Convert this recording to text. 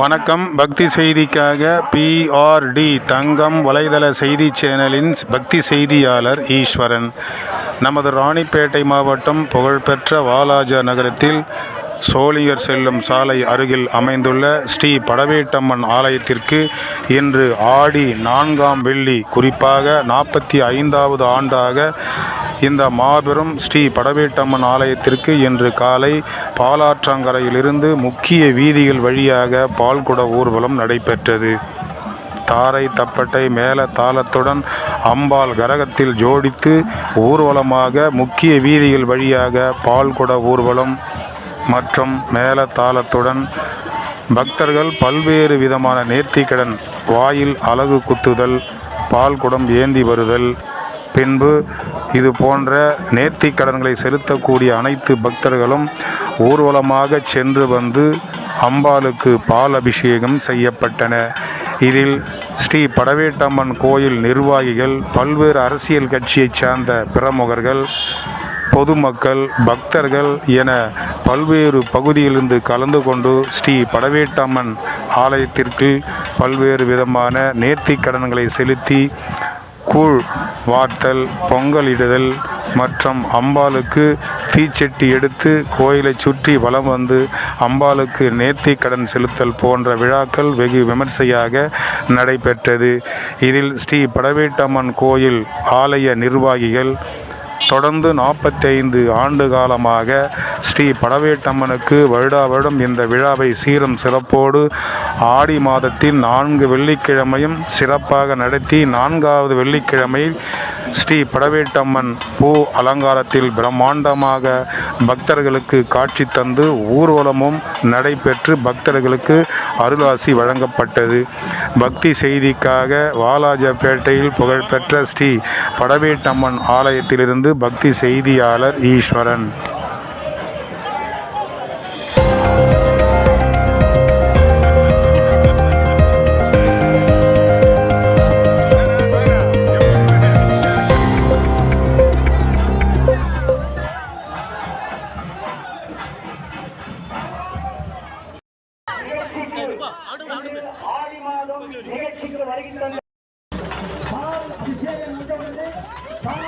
வணக்கம். பக்தி செய்திக்காக பிஆர்டி தங்கம் வலைதள செய்தி சேனலின் பக்தி செய்தியாளர் ஈஸ்வரன். நமது ராணிப்பேட்டை மாவட்டம் புகழ்பெற்ற வாலாஜா நகரத்தில் சோழியர் செல்லும் சாலை அருகில் அமைந்துள்ள ஸ்ரீ படவேட்டம்மன் ஆலயத்திற்கு இன்று ஆடி நான்காம் வெள்ளி குறிப்பாக நாற்பத்தி ஐந்தாவது ஆண்டாக இந்த மாபெரும் ஸ்ரீ படவேட்டம்மன் ஆலயத்திற்கு இன்று காலை பாலாற்றங்கரையிலிருந்து முக்கிய வீதிகள் வழியாக பால்குட ஊர்வலம் நடைபெற்றது. தாரை தப்பட்டை மேல தாளத்துடன் அம்பாள் கரகத்தில் ஜோடித்து ஊர்வலமாக முக்கிய வீதிகள் வழியாக பால்குட ஊர்வலம் மற்றும் மேல தாளத்துடன் பக்தர்கள் பல்வேறு விதமான நேர்த்திக்கடன் வாயில் அலகு குத்துதல் பால்குடம் ஏந்தி வருதல் பின்பு இது போன்ற நேர்த்திக் கடன்களை செலுத்தக்கூடிய அனைத்து பக்தர்களும் ஊர்வலமாக சென்று வந்து அம்பாளுக்கு பால் அபிஷேகம் செய்யப்பட்டன. இதில் ஸ்ரீ படவேட்டம்மன் கோயில் நிர்வாகிகள் பல்வேறு அரசியல் கட்சியைச் சார்ந்த பிரமுகர்கள் பொதுமக்கள் பக்தர்கள் என பல்வேறு பகுதியிலிருந்து கலந்து கொண்டு ஸ்ரீ படவேட்டம்மன் ஆலயத்திற்கு பல்வேறு விதமான நேர்த்திக் கடன்களை செலுத்தி கூழ் வார்த்தல் பொங்கலிடுதல் மற்றும் அம்பாளுக்கு தீச்சட்டி எடுத்து கோயிலை சுற்றி வலம் வந்து அம்பாளுக்கு நேர்த்திக் கடன் செலுத்தல் போன்ற விழாக்கள் வெகு விமர்சையாக நடைபெற்றது. இதில் ஸ்ரீ படவேட்டம்மன் கோயில் ஆலய நிர்வாகிகள் தொடர்ந்து நாற்பத்தைந்து ஆண்டு காலமாக ஸ்ரீ படவேட்டம்மனுக்கு வருடா வருடம் இந்த விழாவை சீரும் சிறப்போடு ஆடி மாதத்தின் நான்கு வெள்ளிக்கிழமையும் சிறப்பாக நடத்தி நான்காவது வெள்ளிக்கிழமை ஸ்ரீ படவேட்டம்மன் பூ அலங்காரத்தில் பிரம்மாண்டமாக பக்தர்களுக்கு காட்சி தந்து ஊர்வலமும் நடைபெற்று பக்தர்களுக்கு அருளாசி வழங்கப்பட்டது. பக்தி செய்திக்காக வாலாஜப்பேட்டையில் புகழ்பெற்ற ஸ்ரீ படவேட்டம்மன் ஆலயத்திலிருந்து பக்தி செய்தியாளர் ஈஸ்வரன். Come on.